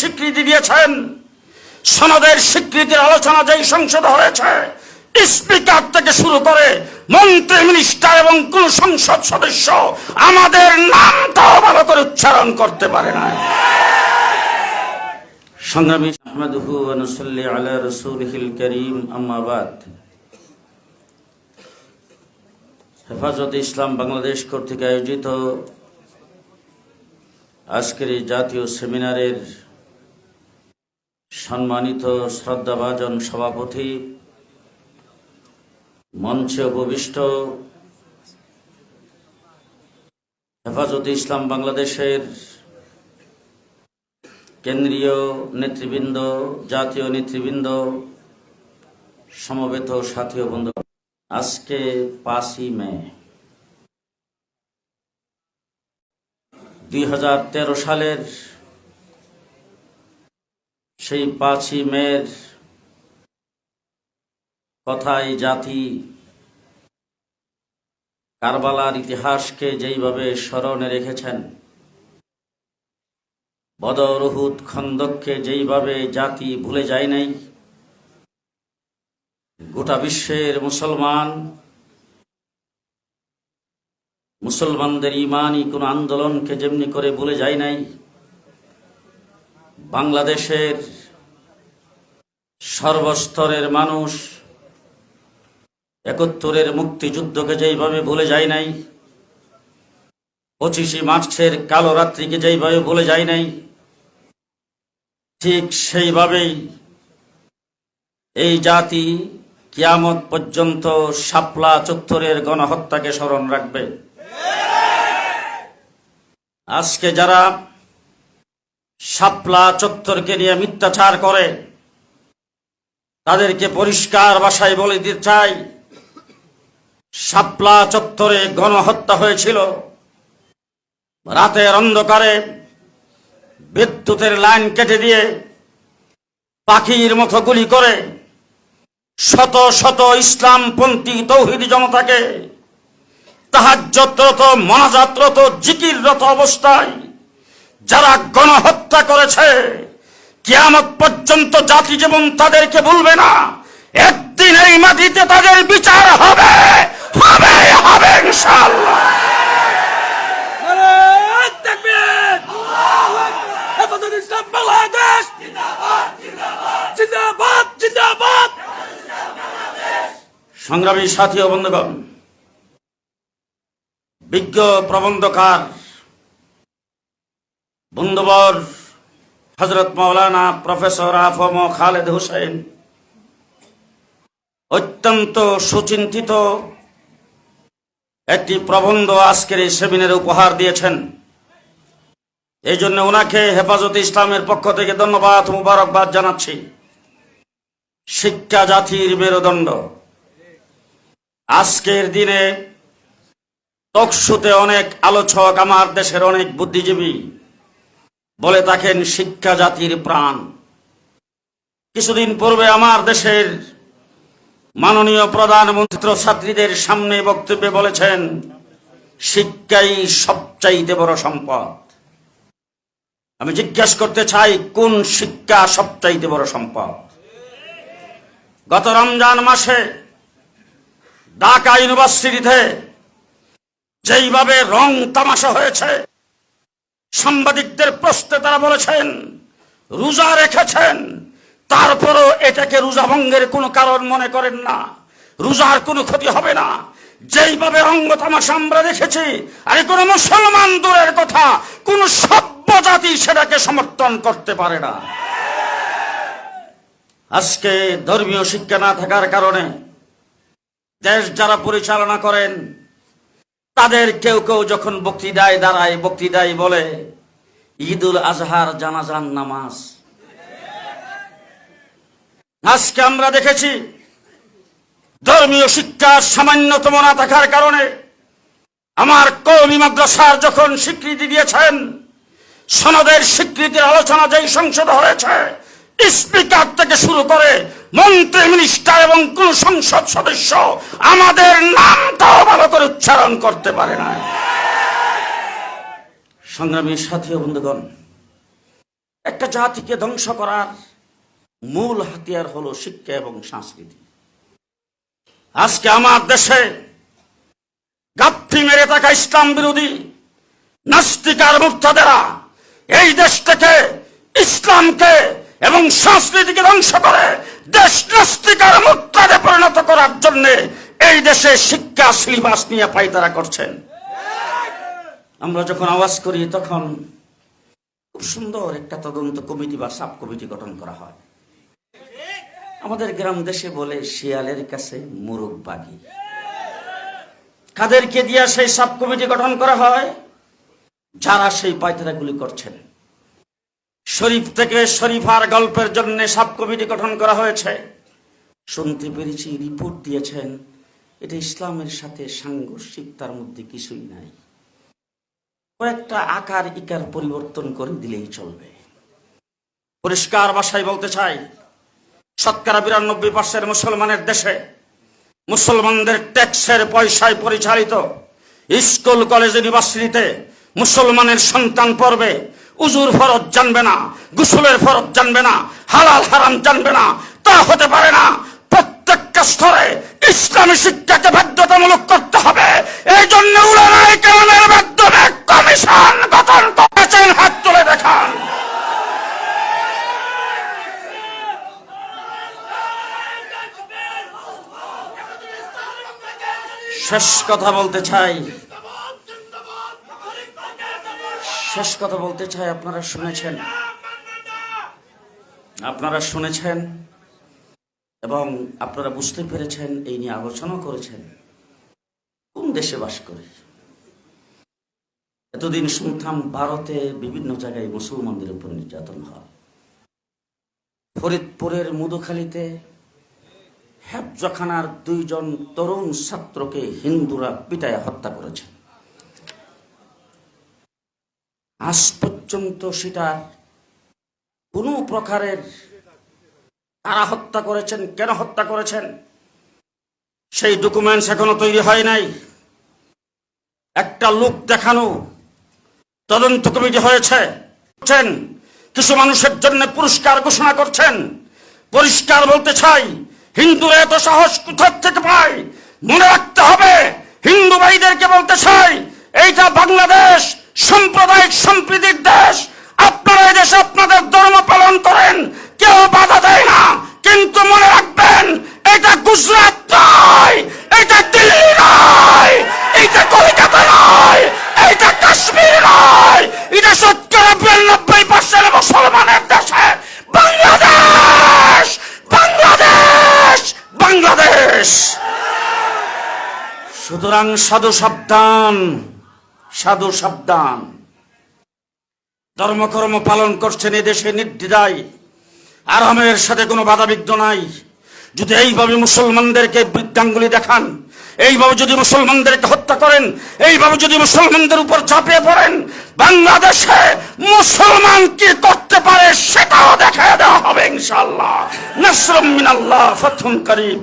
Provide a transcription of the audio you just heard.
স্বীকৃতি দিয়েছেন। সনদের স্বীকৃতির আলোচনা যেই সংসদে হয়েছে, স্পিকার থেকে শুরু করে মন্ত্রী, মিনিস্টার এবং কোন সংসদ সদস্য আমাদের নামটাও ভালো করে উচ্চারণ করতে পারে না। সংগ্রামী আনুসল্লি আলা করিম হেফাজত ইসলাম বাংলাদেশ কর্তৃক আয়োজিত আজকের জাতীয় সেমিনারের সম্মানিত শ্রদ্ধাভাজন সভাপতি, মঞ্চে উপবিষ্ট হেফাজত ইসলাম বাংলাদেশের কেন্দ্রীয় নেতৃবৃন্দ, জাতীয় নেতৃবৃন্দ, সমবেত সাথী ও বন্ধু, আজকে পাঁচই মে, দুই হাজার তেরো সালের সেই পাঁচই মেয়ের কথাই জাতি কারবালার ইতিহাসকে যেইভাবে স্মরণে রেখেছেন, বদর উহুদ খন্দককে যেইভাবে জাতি ভুলে যায় নাই, গোটা বিশ্বের মুসলমান, মুসলমানদের ইমানই কোন আন্দোলনকে যেমনি করে ভুলে যায় নাই বাংলাদেশের সর্বস্তরের মানুষ একাত্তরের মুক্তিযুদ্ধকে যেইভাবে ভুলে যায় নাই, পঁচিশে মার্চের কালো রাত্রিকে যেইভাবে ভুলে যায় নাই, ঠিক সেইভাবেই এই জাতি কিয়ামত পর্যন্ত শাপলা চত্বরের গণহত্যাকে স্মরণ রাখবে। আজকে যারা শাপলা চত্বরকে নিয়ে মিথ্যাচার করে। তাদেরকে পরিষ্কার বাসায় বলে দিতে চাই। শাপলা চত্বরে গণহত্যা হয়েছিল। রাতের অন্ধকারে বিদ্যুতের লাইন কেটে দিয়ে পাখির মতো গুলি করে শত শত ইসলামপন্থী তৌহিদ জনতাকে তাহাজ্যতরত মনাজাতরত, জিকিররত অবস্থায় যারা গণহত্যা করেছে, কিয়ামত পর্যন্ত জাতি যেমন তাদেরকে ভুলবে না। একদিন এই মাটিতে তাদের বিচার হবে হবে হবে, ইনশাআল্লাহ। সংগ্রামী সাথী বন্ধুগণ, বিজ্ঞ প্রবন্ধকার বন্ধুবর হজরত মৌলানা professor A F M Khaled Hossain অত্যন্ত সুচিন্তিত একটি প্রবন্ধ আজকের এই সেমিনারে উপহার দিয়েছেন। এই জন্য ওনাকে হেফাজত ইসলামের পক্ষ থেকে ধন্যবাদ, মুবারকবাদ জানাচ্ছি। শিক্ষা জাতির মেরুদণ্ড। আজকের দিনে টকশুতে অনেক আলোচক আমার দেশের অনেক বুদ্ধিজীবী বলে থাকেন শিক্ষা জাতির প্রাণ। কিছুদিন পূর্বে আমার দেশের মাননীয় প্রধানমন্ত্রী ছাত্রীদের সামনে বক্তব্যে বলেছেন, শিক্ষাই সবচাইতে বড় সম্পদ। আমি জিজ্ঞাসা করতে চাই, কোন শিক্ষা সবচাইতে বড় সম্পদ? গত রমজান মাসে ঢাকা ইউনিভার্সিটিতে যেইভাবে রং তামাশা হয়েছে সাংবাদিকদের প্রশ্নে তারা বলেছেন, রোজা রেখেছেন, তারপরও এটাকে রোজা ভঙ্গের কোনো কারণ মনে করেন না। রোজার কোনো ক্ষতি হবে না। যেইভাবে তামাশা আমরা দেখেছি, আরে কোনো মুসলমান দূরের কথা, কোন সভ্য জাতি সেটাকে সমর্থন করতে পারে না। আজকে ধর্মীয় শিক্ষা না থাকার কারণে দেশ যারা পরিচালনা করেন তাদের কেউ কেউ যখন বক্তৃতায় দাঁড়ায়, বক্তৃতায় বলে, ঈদুল আজহার জানাজান নামাজ। আজকে আমরা দেখেছি, ধর্মীয় শিক্ষার সামান্যতম না থাকার কারণে আমার কৌমি মাদ্রাসার যখন স্বীকৃতি দিয়েছেন, সনদের স্বীকৃতির আলোচনা যেই সংসদ হয়েছে স্পিকার থেকে শুরু করে মন্ত্রী, মিনিস্টার এবং কোন সংসদ সদস্য আমাদের নামটাও ভালো করে উচ্চারণ করতে পারে না। সংগ্রামী সাথী বন্ধুগণ, একটা জাতিকে ধ্বংস করার মূল হাতিয়ার হলো শিক্ষা এবং সংস্কৃতি। আজকে আমার দেশে গাপ্পি মেরে থাকা ইসলাম বিরোধী নাস্তিকার মুক্তাদেরা এই দেশ থেকে ইসলামকে এবং সংস্কৃতিকে ধ্বংস করে দেশ নাস্তিকার মুক্তাদে পরিণত করার জন্য এই দেশে শিক্ষা, সিলেবাস নিয়ে পাইতারা করছেন। আমরা যখন আওয়াজ করি, তখন খুব সুন্দর একটা তদন্ত কমিটি বা সাব কমিটি গঠন করা হয়। আমাদের গ্রাম দেশে বলে, শিয়ালের কাছে মুরগ বাগি। কাদেরকে দিয়া সেই সাব কমিটি গঠন করা হয়? যারা সেই পায়তারাগুলি করছেন। শরীফ থেকে শরীফার গল্পের জন্য সাব কমিটি গঠন করা হয়েছে। শুনতে পেরেছি রিপোর্ট দিয়েছেন। এটা ইসলামের সাথে সাংঘর্ষিক, তার মধ্যে কিছুই নাই। কয়েকটা আকার ইকার পরিবর্তন করে দিলেই চলবে। পরিষ্কার ভাষায় বলতে চাই, শতকরা বিরানব্বই পার্সেন্ট মুসলমানের দেশে মুসলমানদের ট্যাক্সের পয়সায় পরিচালিত স্কুল, কলেজ, ইউনিভার্সিটিতে মুসলমানের সন্তান পড়বে। উজুর ফরজ জানবে না, গুসলের ফরজ জানবে না, হালাল হারাম জানবে না, তা হতে পারে না। প্রত্যেকটা স্তরে ইসলামী শিক্ষাকে বাধ্যতামূলক করতে হবে। এই জন্য উলামায়ে কেরামের মাধ্যমে কমিশন গঠন করেছেন হাত তুলে দেখান। শেষ কথা বলতে চাই। শেষ কথা বলতে চাই, আপনারা শুনেছেন? আপনারা শুনেছেন? এবং আপনারা বুঝতে পেরেছেন, এই নিয়ে আলোচনা করেছেন। কোন দেশে বাস করে? এতদিন শুনতাম ভারতে বিভিন্ন জায়গায় মুসলমানদের উপর নির্যাতন হয়। ফরিদপুরের মধুখালীতে হেফজখানার দুইজন তরুণ ছাত্রকে হিন্দুরা পিটায় হত্যা করেছে আজ পর্যন্ত সেটা কোনো প্রকারের কারা হত্যা করেছেন, কেন হত্যা করেছেন, সেই ডকুমেন্টস এখনও তৈরি হয় নাই একটা লোক দেখানো, তদন্ত কমিটি হয়েছে। কিছু মানুষের জন্য পুরস্কার ঘোষণা করছেন পরিষ্কার বলতে চাই, হিন্দুরা এত সাহস কোথার থেকে পায় মনে রাখতে হবে, হিন্দু ভাইদেরকে বলতে চাই, এইটা বাংলাদেশ সাম্প্রদায়িক সম্প্রীতির দেশ, আপনারা দেশে আপনাদের ধর্ম পালন করেন। কেউ বাধা দেয় না, কিন্তু মনে রাখবেন, এটা গুজরাট নয়, এটা দিল্লি নয়, এটা কলকাতা নয়, এটা কাশ্মীর নয়, এটা শতকরা বিরানব্বই পার্সেন্ট মুসলমানের দেশে। বাংলাদেশ বাংলাদেশ বাংলাদেশ। সুতরাং সাধু সাবধান। সাধু সাবধান। ধর্মকর্ম পালন করছেন এদেশে নির্দ্বিধায়। আরামের সাথে কোনো বাধাবিঘ্ন নাই। যদি এইভাবে মুসলমানদেরকে বৃদ্ধাঙ্গুলি দেখান, এইভাবে যদি মুসলমানদেরকে হত্যা করেন, এইভাবে যদি মুসলমানদের উপর চাপিয়ে পড়েন, বাংলাদেশে মুসলমান কি করতে পারে সেটাও দেখা দেওয়া হবে ইনশাল্লাহ নাসরুম মিনাল্লাহ, ফাতহুন করিম।